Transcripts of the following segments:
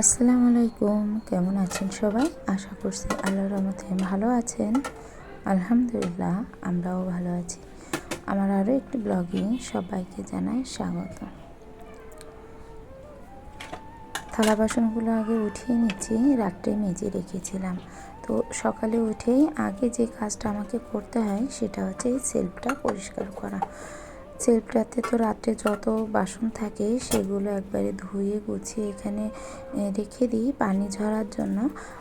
আসসালামু আলাইকুম। কেমন আছেন সবাই? আশা করছি আল্লাহর রহমতে ভালো আছেন। আলহামদুলিল্লাহ, আমরাও ভালো আছি। আমার আরও একটি ব্লগে সবাইকে জানাই স্বাগত। থালা বাসনগুলো আগে উঠিয়ে নিচ্ছি, রাত্রে মেজে রেখেছিলাম। তো সকালে উঠেই আগে যে কাজটা আমাকে করতে হয়, সেটা হচ্ছে সেলফটা পরিষ্কার করা। সেলফটাতে তো রাত্রে যত বাসন থাকে সেগুলো একবারে ধুয়ে গুছিয়ে এখানে রেখে দিই পানি ঝরার জন্য।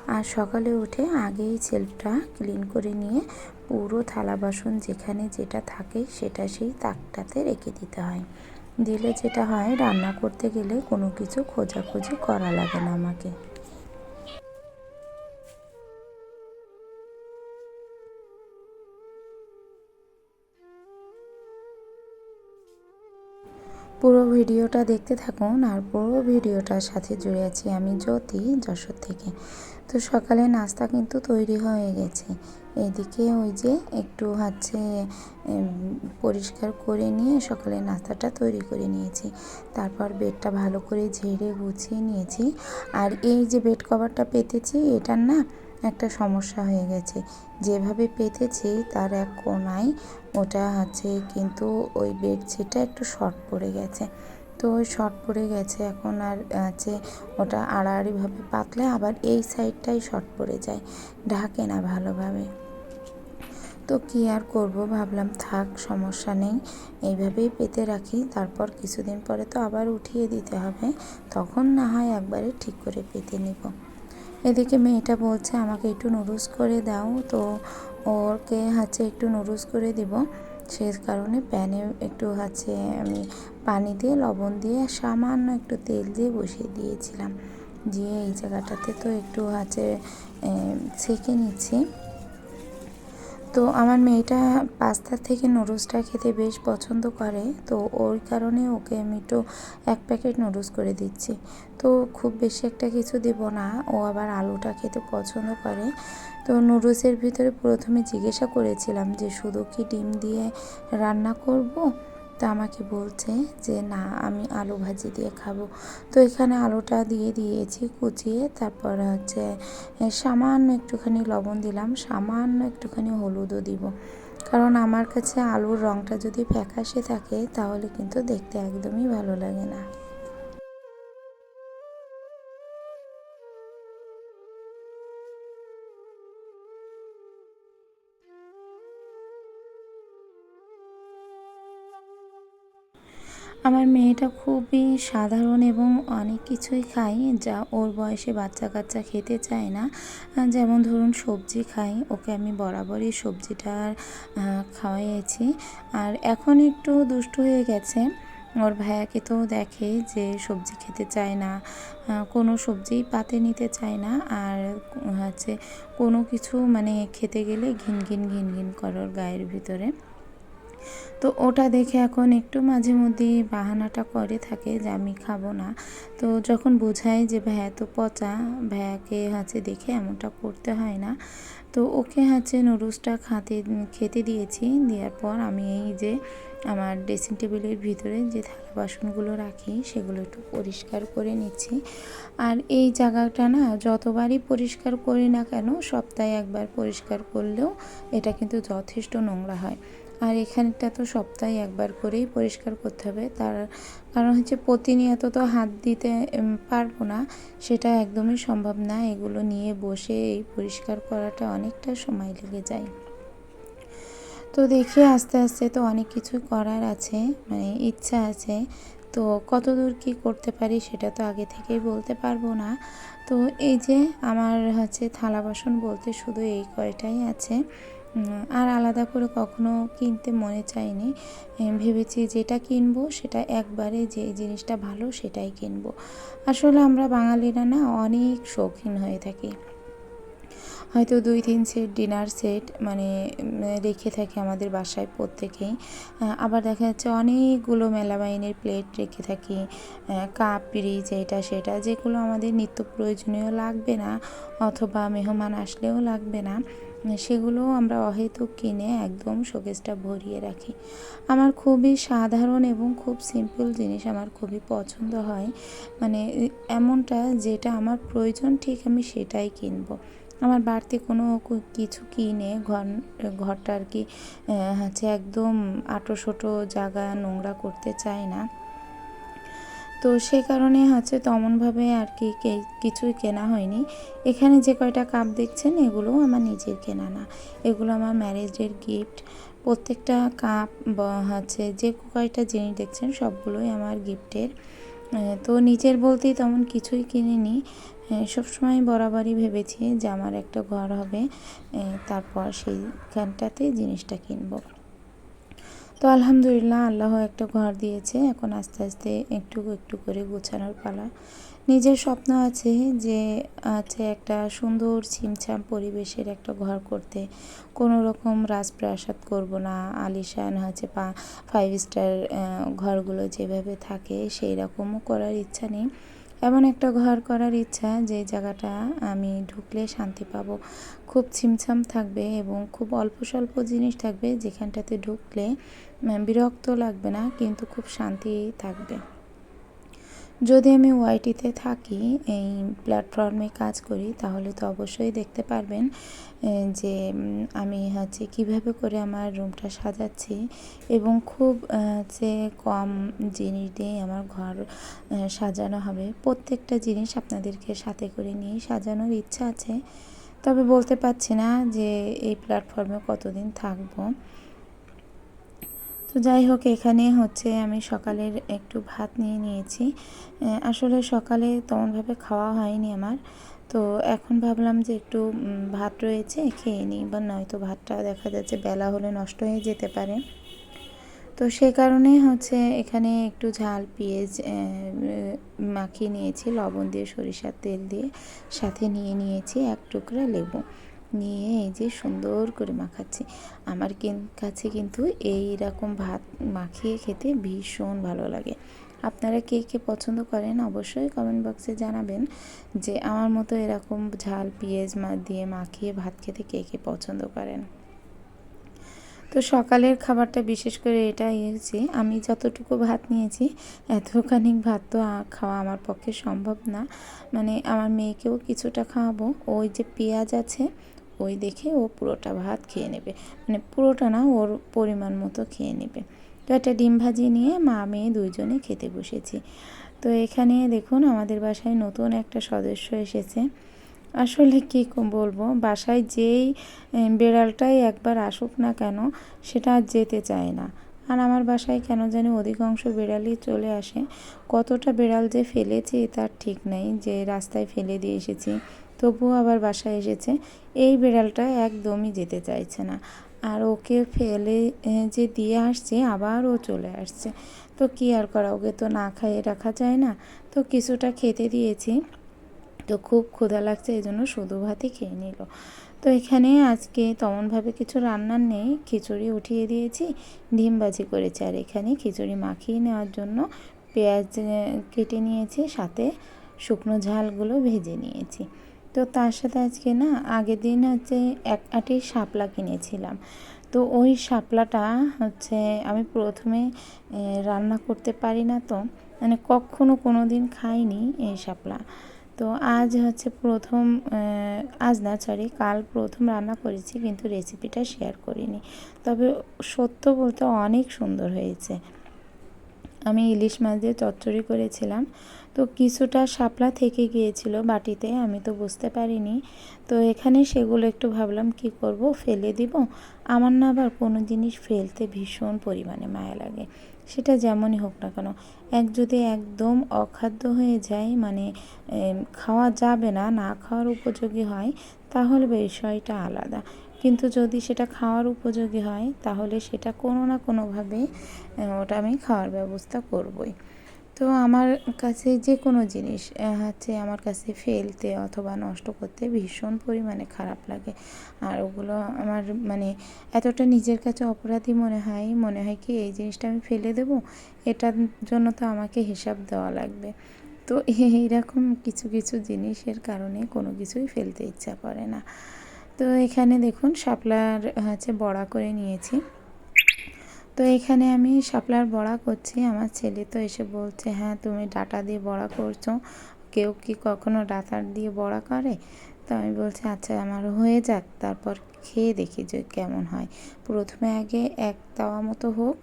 আর সকালে উঠে আগেই সেলফটা ক্লিন করে নিয়ে পুরো থালা বাসন যেখানে যেটা থাকে সেটা সেই তাকটাতে রেখে দিতে হয়। দিলে যেটা হয়, রান্না করতে গেলে কোনো কিছু খোঁজাখুঁজি করা লাগে না আমাকে। পুরো ভিডিওটা দেখতে থাকুন আর পুরো ভিডিওটার সাথে জুড়ে আছি আমি জ্যোতি যশোর থেকে। তো সকালে নাস্তা কিন্তু তৈরি হয়ে গেছে। এদিকে ওই যে একটু হচ্ছে পরিষ্কার করে নিয়ে সকালে নাস্তাটা তৈরি করে নিয়েছি। তারপর বেডটা ভালো করে ঝেড়ে গুছিয়ে নিয়েছি। আর এই যে বেড কভারটা পেতেছি, এটার না একটা সমস্যা হয়ে গেছে। যেভাবে পেতেছি তার এক কোনায় ওটা আছে, কিন্তু ওই বেডশিটটা একটু শর্ট পড়ে গেছে। তো ওই শর্ট পড়ে গেছে, এখন আর আছে ওটা আড়াআড়িভাবে পাতলে আবার এই সাইডটাই শর্ট পড়ে যায়। ঢাকে না ভালোভাবে। তো কী আর করব ভাবলাম, থাক, সমস্যা নেই। এইভাবেই পেতে রাখি, তারপর কিছুদিন পরে তো আবার উঠিয়ে দিতে হবে। তখন না হয় একবারে ঠিক করে পেতে নেব। এদিকে মেয়েটা বলছে, আমাকে একটু নুডলস করে দাও। তো ওরকে হচ্ছে একটু নুডলস করে দিব। সে কারণে প্যানে একটু হচ্ছে আমি পানি দিয়ে, লবণ দিয়ে সামান্য একটু তেল দিয়ে বসিয়ে দিয়েছিলাম। দিয়ে এই জায়গাটাতে তো একটু হচ্ছে ছেঁকে নিচ্ছি। তো আমার মেয়েটা পাস্তা থেকে নুডলসটা খেতে বেশ পছন্দ করে, তো ওর কারণে ওকে আমি একটু এক প্যাকেট নুডলস করে দিচ্ছি। তো খুব বেশি একটা কিছু দেব না, ও আবার আলুটা খেতে পছন্দ করে। তো নুডলসের ভিতরে প্রথমে জিজ্ঞাসা করেছিলাম যে, শুধু কি ডিম দিয়ে রান্না করব? তো আমাকে বলছে যে, না, আমি আলু ভাজি দিয়ে খাব। তো এখানে আলুটা দিয়ে দিয়েছি কুচিয়ে, তারপর হচ্ছে সামান্য একটুখানি লবণ দিলাম, সামান্য একটুখানি হলুদও দিব। কারণ আমার কাছে আলুর রঙটা যদি ফ্যাকাশে থাকে, তাহলে কিন্তু দেখতে একদমই ভালো লাগে না। আমার মেয়েটা খুবই সাধারণ এবং অনেক কিছুই খায় যা ওর বয়সে বাচ্চা কাচ্চা খেতে চায় না। যেমন ধরুন সবজি খাই ওকে আমি বরাবরই সবজিটা খাওয়াইয়েছি। আর এখন একটু দুষ্ট হয়ে গেছে। ওর ভাইয়াকে তো দেখে যে সবজি খেতে চায় না কোনো সবজিই পাতে নিতে চায় না। আর হচ্ছে কোনো কিছু মানে খেতে গেলে ঘিন ঘিন ঘিন ঘিন করার গায়ের ভিতরে। তো ওটা দেখে এখন একটু মাঝে মধ্যে বাহানাটা করে থাকে যে আমি খাব না। তো যখন বোঝাই যে ভাইয়া তো পচা ভাইয়াকে হাঁচে দেখে এমনটা করতে হয় না। তো ওকে হাঁচে নুডলসটা খাতে, খেতে দিয়েছি। দেওয়ার পর আমি এই যে আমার ড্রেসিং টেবিলের ভিতরে যে থালা বাসনগুলো রাখি, সেগুলো একটু পরিষ্কার করে নিচ্ছি। আর এই জায়গাটা না যতবারই পরিষ্কার করি না কেন, সপ্তাহে একবার পরিষ্কার করলেও এটা কিন্তু যথেষ্ট নোংরা হয়। আর এখানটা তো সপ্তাহে একবার করেই পরিষ্কার করতে হবে। তার কারণ হচ্ছে প্রতিনিয়ত তো হাত দিতে পারব না। সেটা একদমই সম্ভব না। এগুলো নিয়ে বসে এই পরিষ্কার করাটা অনেকটা সময় লেগে যায়। তো দেখি আস্তে আস্তে তো অনেক কিছু করার আছে মানে ইচ্ছা আছে। তো কত দূর কী করতে পারি সেটা তো আগে থেকেই বলতে পারব না। তো এই যে আমার হচ্ছে থালা বাসন বলতে শুধু এই কয়টাই আছে। আর আলাদা করে কখনো কিনতে মনে চাইনি। ভেবেছি যেটা কিনবো সেটা একবারে যে জিনিসটা ভালো সেটাই কিনবো। আসলে আমরা বাঙালিরা না অনেক শৌখিন হয়ে থাকি। হয়তো দুই তিন সেট ডিনার সেট মানে রেখে থাকে আমাদের বাসায় প্রত্যেকেই। আবার দেখা যাচ্ছে অনেকগুলো মেলামাইনের প্লেট রেখে থাকি। কাপ পিরিচ এটা সেটা, যেগুলো আমাদের নিত্য প্রয়োজনীয় লাগবে না অথবা মেহমান আসলেও লাগবে না। সেগুলো আমরা অহেতুক কিনে একদম শোকেসটা ভরিয়ে রাখি। আমার খুবই সাধারণ এবং খুব সিম্পল জিনিস আমার খুবই পছন্দ হয়। মানে এমনটা যেটা আমার প্রয়োজন, ঠিক আমি সেটাই কিনবো। আমার বাড়তি কোনো কিছু কিনে ঘর, ঘরটা আর কি হচ্ছে একদম আটোশোটো জায়গা নোংরা করতে চাই না। তো সে কারণে হচ্ছে তেমনভাবে আর কি কিছুই কেনা হয়নি। এখানে যে কয়টা কাপ দেখছেন এগুলো আমার নিজের কেনা না। এগুলো আমার ম্যারেজের গিফট প্রত্যেকটা কাপ হচ্ছে যে কয়টা জিনিস দেখছেন, সবগুলোই আমার গিফটের তো নিজের বলতেই তেমন কিছুই কিনিনি। সবসময় বরাবরই ভেবেছি যে আমার একটা ঘর হবে। তারপর সেইখানটাতে জিনিসটা কিনবো। তো আলহামদুলিল্লাহ আল্লাহ একটা ঘর দিয়েছে। এখন আস্তে আস্তে একটু একটু করে গোছানোর পালা। নিজের স্বপ্ন আছে যে, আছে একটা সুন্দর ছিমছাম পরিবেশের একটা ঘর করতে। কোনো রকম রাজপ্রাসাদ করব না। আলিশান হচ্ছে পা ফাইভ স্টার ঘরগুলো যেভাবে থাকে সেই রকমও করার ইচ্ছা নেই। এমন একটা ঘর করার ইচ্ছা যে জায়গাটা আমি ঢুকলে শান্তি পাবো। খুব ছিমছাম থাকবে এবং খুব অল্প স্বল্প জিনিস থাকবে যেখানটাতে ঢুকলে বিরক্ত লাগবে না, কিন্তু খুব শান্তি থাকবে। যদি আমি ওয়াইটিতে থাকি, এই প্ল্যাটফর্মে কাজ করি, তাহলে তো অবশ্যই দেখতে পারবেন যে আমি হচ্ছে কীভাবে করে আমার রুমটা সাজাচ্ছি এবং খুব হচ্ছে কম জিনিস দিয়ে আমার ঘর সাজানো হবে। প্রত্যেকটা জিনিস আপনাদেরকে সাথে করে নিয়ে সাজানোর ইচ্ছা আছে। তবে বলতে পারছি না যে, এই প্ল্যাটফর্মে কতদিন থাকব। তো যাই হোক, এখানে হচ্ছে আমি সকালের একটু ভাত নিয়ে নিয়েছি। আসলে সকালে তেমনভাবে খাওয়া হয়নি আমার। তো এখন ভাবলাম যে একটু ভাত রয়েছে, খেয়ে নিই বা নয়তো ভাতটা দেখা যাচ্ছে বেলা হলে নষ্ট হয়ে যেতে পারে। তো সে কারণে হচ্ছে এখানে একটু ঝাল, পেঁয়াজ মাখিয়ে নিয়েছি, লবণ দিয়ে সরিষার তেল দিয়ে, সাথে নিয়ে নিয়েছি এক টুকরা লেবু। নিয়ে এই যে সুন্দর করে মাখাচ্ছি। আমার কাছে কিন্তু এই রকম ভাত মাখিয়ে খেতে ভীষণ ভালো লাগে। আপনারা কে কে পছন্দ করেন অবশ্যই কমেন্ট বক্সে জানাবেন যে আমার মতো এরকম ঝাল পেঁয়াজ মা, দিয়ে মাখিয়ে ভাত খেতে কে কে পছন্দ করেন। তো সকালের খাবারটা বিশেষ করে এটাই হচ্ছে, আমি যতটুকু ভাত নিয়েছি, এতখানি ভাত তো খাওয়া আমার পক্ষে সম্ভব না। মানে আমার মেয়েকেও কিছুটা খাওয়াবো। ওই যে পেঁয়াজ আছে ওই দেখে ও পুরোটা ভাত খেয়ে নেবে। মানে পুরোটা না, ওর পরিমাণ মতো খেয়ে নেবে। তো একটা ডিম ভাজি নিয়ে মা, মেয়ে দুইজনে খেতে বসেছি। তো এখানে দেখুন, আমাদের বাসায় নতুন একটা সদস্য এসেছে। আসলে কী বলব, বাসায় যেই বেড়ালটাই একবার আসুক না কেন, সেটা আর যেতে চায় না। আর আমার বাসায় কেন জানি অধিকাংশ বেড়ালই চলে আসে। কতটা বেড়াল যে ফেলেছি, তার ঠিক নেই। যে রাস্তায় ফেলে দিয়ে এসেছি তবুও আবার বাসায় এসেছে। এই বিড়ালটা একদমই যেতে চাইছে না। আর ওকে ফেলে যে দিয়ে আসছে, আবার ও চলে আসছে। তো কী আর করা, ওকে তো না খাইয়ে রাখা যায় না। তো কিছুটা খেতে দিয়েছি। তো খুব ক্ষুধা লাগছে, এই জন্য শুধু ভাতই খেয়ে নিল। তো এখানে আজকে তেমনভাবে কিছু রান্নার নেই। খিচুড়ি উঠিয়ে দিয়েছি, ডিম ভাজি করেছি। আর এখানে খিচুড়ি মাখিয়ে নেওয়ার জন্য পেঁয়াজ কেটে নিয়েছি, সাথে শুকনো ঝালগুলো ভেজে নিয়েছি। তো তার সাথে আজকে না, আগের দিন হচ্ছে এক আটি শাপলা কিনেছিলাম। তো ওই শাপলাটা হচ্ছে আমি প্রথমে রান্না করতে পারি না তো মানে কখনো কোনো দিন খাইনি এই শাপলা। তো আজ হচ্ছে প্রথম আজ না সরি কাল প্রথম রান্না করেছি কিন্তু রেসিপিটা শেয়ার করিনি। তবে সত্য বলতে অনেক সুন্দর হয়েছে। আমি ইলিশ মাছ দিয়ে চচ্চড়ি করেছিলাম। তো কিছুটা শাপলা থেকে গিয়েছিল বাটিতে, আমি তো বুঝতে পারিনি। তো এখানে সেগুলো একটু ভাবলাম, কি করব? ফেলে দিব। আমার না আবার কোনো জিনিস ফেলতে ভীষণ পরিমাণে মায়া লাগে। সেটা যেমনই হোক না কেন, এক যদি একদম অখাদ্য হয়ে যায় মানে খাওয়া যাবে না না খাওয়ার উপযোগী হয়, তাহলে বিষয়টা আলাদা। কিন্তু যদি সেটা খাওয়ার উপযোগী হয়, তাহলে সেটা কোনো না কোনোভাবে ওটা আমি খাওয়ার ব্যবস্থা করবই। তো আমার কাছে যে কোনো জিনিস হচ্ছে আমার কাছে ফেলতে অথবা নষ্ট করতে ভীষণ পরিমাণে খারাপ লাগে। আর ওগুলো আমার মানে এতটা নিজের কাছে অপরাধী মনে হয় মনে হয় কি এই জিনিসটা আমি ফেলে দেবো, এটার জন্য তো আমাকে হিসাব দেওয়া লাগবে। তো এইরকম কিছু কিছু জিনিসের কারণে কোনো কিছুই ফেলতে ইচ্ছা করে না। তো এখানে দেখুন, শাপলার, হচ্ছে বড়া করে নিয়েছি। তো এখানে আমি শাপলার বড়া করছি। আমার ছেলে তো এসে বলছে হ্যাঁ তুমি ডাটা দিয়ে বড়া করছ। কেউ কি কখনো ডাটা দিয়ে বড়া করে? তো আমি বলছি আচ্ছা আমার হয়ে যাক। তারপর খেয়ে দেখি যে কেমন হয়। প্রথমে আগে এক তাওয়া মতো হোক।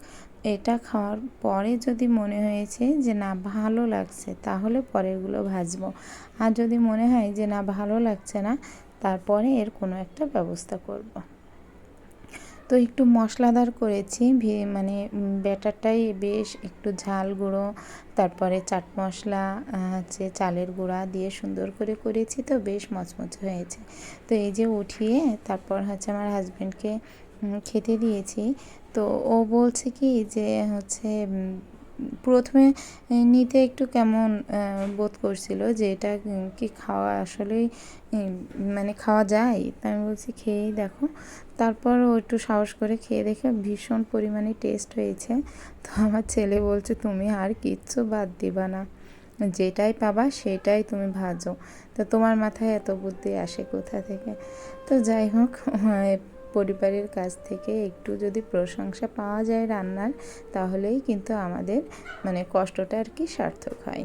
এটা খাওয়ার পরে যদি মনে হয়েছে যে, না, ভালো লাগছে, তাহলে পরেরগুলো ভাজবো। আর যদি মনে হয় যে, না, ভালো লাগছে না, তারপরে এর কোনো একটা ব্যবস্থা করব। তো একটু মশলাদার করেছি মানে ব্যাটারটাই বেশ একটু ঝাল গুঁড়ো, তারপরে চাট মশলা হচ্ছে চালের গুঁড়া দিয়ে সুন্দর করে করেছি তো বেশ মচমচে হয়েছে। তো এই যে উঠিয়ে তারপর হচ্ছে আমার হাজব্যান্ডকে খেতে দিয়েছি। তো ও বলছে কি যে হচ্ছে প্রথমে নিতে একটু কেমন বোধ করছিল যে এটা কি খাওয়া আসলেই মানে খাওয়া যায়? তা আমি বলছি খেয়েই দেখো। তারপর ও একটু সাহস করে খেয়ে দেখে ভীষণ পরিমাণে টেস্ট হয়েছে। তো আমার ছেলে বলছে, তুমি আর কিচ্ছু বাদ দিবা না। যেটাই পাবা সেটাই তুমি ভাজো। তো তোমার মাথায় এত বুদ্ধি আসে কোথা থেকে? তো যাই হোক পরিবারের কাছ থেকে একটু যদি প্রশংসা পাওয়া যায় রান্নার, তাহলেই কিন্তু আমাদের মানে কষ্টটা আর কি সার্থক হয়।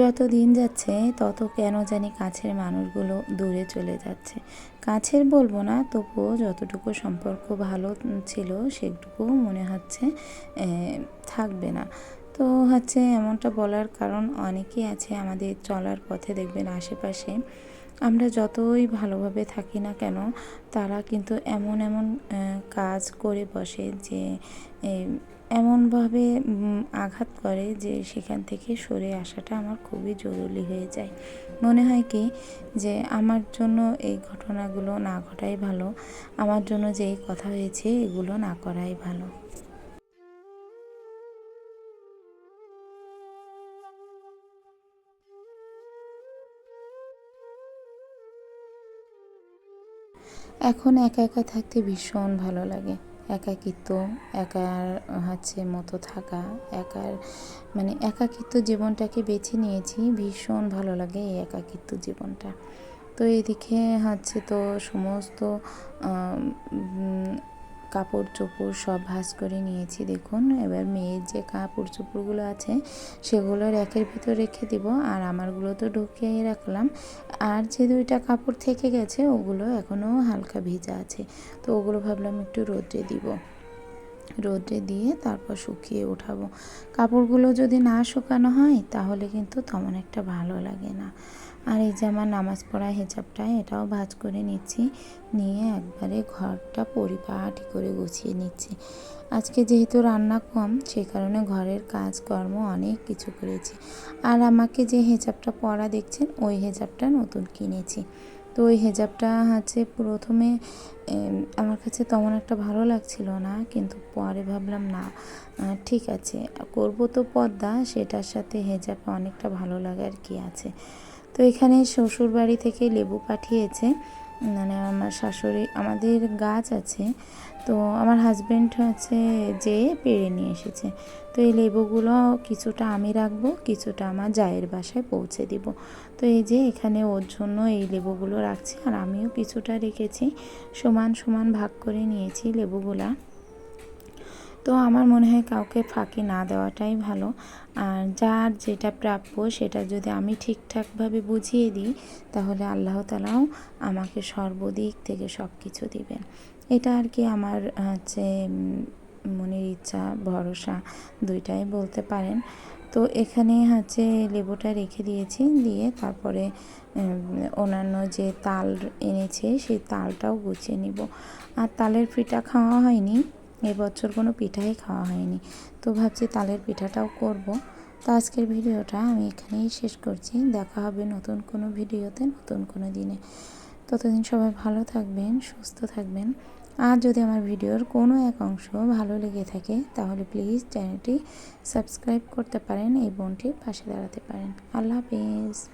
যত দিন যাচ্ছে, তত কেন জানি কাছের মানুষগুলো দূরে চলে যাচ্ছে। কাছের বলব না, তবুও যতটুকু সম্পর্ক ভালো ছিল সেটুকু মনে হচ্ছে থাকবে না। তো হচ্ছে এমনটা বলার কারণ অনেকেই আছে আমাদের চলার পথে, দেখবেন আশেপাশে আমরা যতই ভালোভাবে থাকি না কেন, তারা কিন্তু এমন এমন কাজ করে বসে যে এমনভাবে আঘাত করে যে সেখান থেকে সরে আসাটা আমার খুবই জরুরি হয়ে যায়। মনে হয় কি যে আমার জন্য এই ঘটনাগুলো না ঘটাই ভালো, আমার জন্য যে এই কথা হয়েছে এগুলো না করাই ভালো। এখন একা একা থাকতে ভীষণ ভালো লাগে। একাকিত্ব, একার হচ্ছে মতো থাকা, একার মানে একাকিত্ব জীবনটাকে বেছে নিয়েছি। ভীষণ ভালো লাগে এই একাকিত্ব জীবনটা। তো এদিকে হচ্ছে তো সমস্ত কাপড় চোপড় সব ভাঁজ করে নিয়েছি, দেখুন। এবার মেয়ের যে কাপড় চোপড়গুলো আছে, সেগুলো র্যাকের ভিতর রেখে দিব, আর আমারগুলো তো ঢুকিয়ে রাখলাম। আর যে দুইটা কাপড় থেকে গেছে, ওগুলো এখনও হালকা ভেজা আছে, তো ওগুলো ভাবলাম একটু রোদ্রে দিব। রোদ্রে দিয়ে তারপর শুকিয়ে উঠাবো। কাপড়গুলো যদি না শুকানো হয়, তাহলে কিন্তু তেমন একটা ভালো লাগে না। আর এই যে আমার নামাজ পড়া হেজাবটা, এটাও ভাজ করে নিচ্ছি। নিয়ে একবারে ঘরটা পরিপাটি করে গুছিয়ে নিচ্ছি। আজকে যেহেতু রান্না কম সেই কারণে ঘরের কাজকর্ম অনেক কিছু করেছি। আর আমাকে যে হেজাবটা পরা দেখছেন, ওই হেজাবটা নতুন কিনেছি। তো ওই হেজাবটা হচ্ছে প্রথমে আমার কাছে তেমন একটা ভালো লাগছিল না, কিন্তু পরে ভাবলাম, না ঠিক আছে, করব তো পর্দা সেটার সাথে হেজাব অনেকটা ভালো লাগার কি আছে। তো এখানে শ্বশুর বাড়ি থেকে লেবু পাঠিয়েছে মানে আমার শাশুড়ি, আমাদের গাছ আছে তো আমার হাজব্যান্ড হচ্ছে যে পেড়ে নিয়ে এসেছে। তো এই লেবুগুলো কিছুটা আমি রাখব, কিছুটা আমার জায়ের বাসায় পৌঁছে দিব। তো এই যে এখানে ওর জন্য এই লেবুগুলো রাখছি আর আমিও কিছুটা রেখেছি, সমান সমান ভাগ করে নিয়েছি লেবুগুলা। তো আমার মনে হয় কাউকে ফাঁকি না দেওয়াটাই ভালো। আর যার যেটা প্রাপ্য সেটা যদি আমি ঠিকঠাকভাবে বুঝিয়ে দিই, তাহলে আল্লাহ তালাও আমাকে সর্বদিক থেকে সব কিছু দিবেন। এটা আর কি আমার হচ্ছে মনের ইচ্ছা, ভরসা দুইটাই বলতে পারেন। তো এখানে হচ্ছে লেবুটা রেখে দিয়েছি, দিয়ে তারপরে অন্যান্য যে তাল এনেছে সেই তালটাও গুছিয়ে নিব। আর তালের পিঠা খাওয়া হয়নি, এবছর কোনো পিঠাই খাওয়া হয়নি। তো ভাবছি তালের পিঠাটাও করব। তো আজকের ভিডিওটা আমি এখানেই শেষ করছি। দেখা হবে নতুন কোনো ভিডিওতে, নতুন কোনো দিনে। ততদিন সবাই ভালো থাকবেন, সুস্থ থাকবেন। আর যদি আমার ভিডিওর কোনো এক অংশ ভালো লেগে থাকে, তাহলে প্লিজ চ্যানেলটি সাবস্ক্রাইব করতে পারেন এই বোনটির পাশে দাঁড়াতে পারেন। আল্লাহ হাফিজ।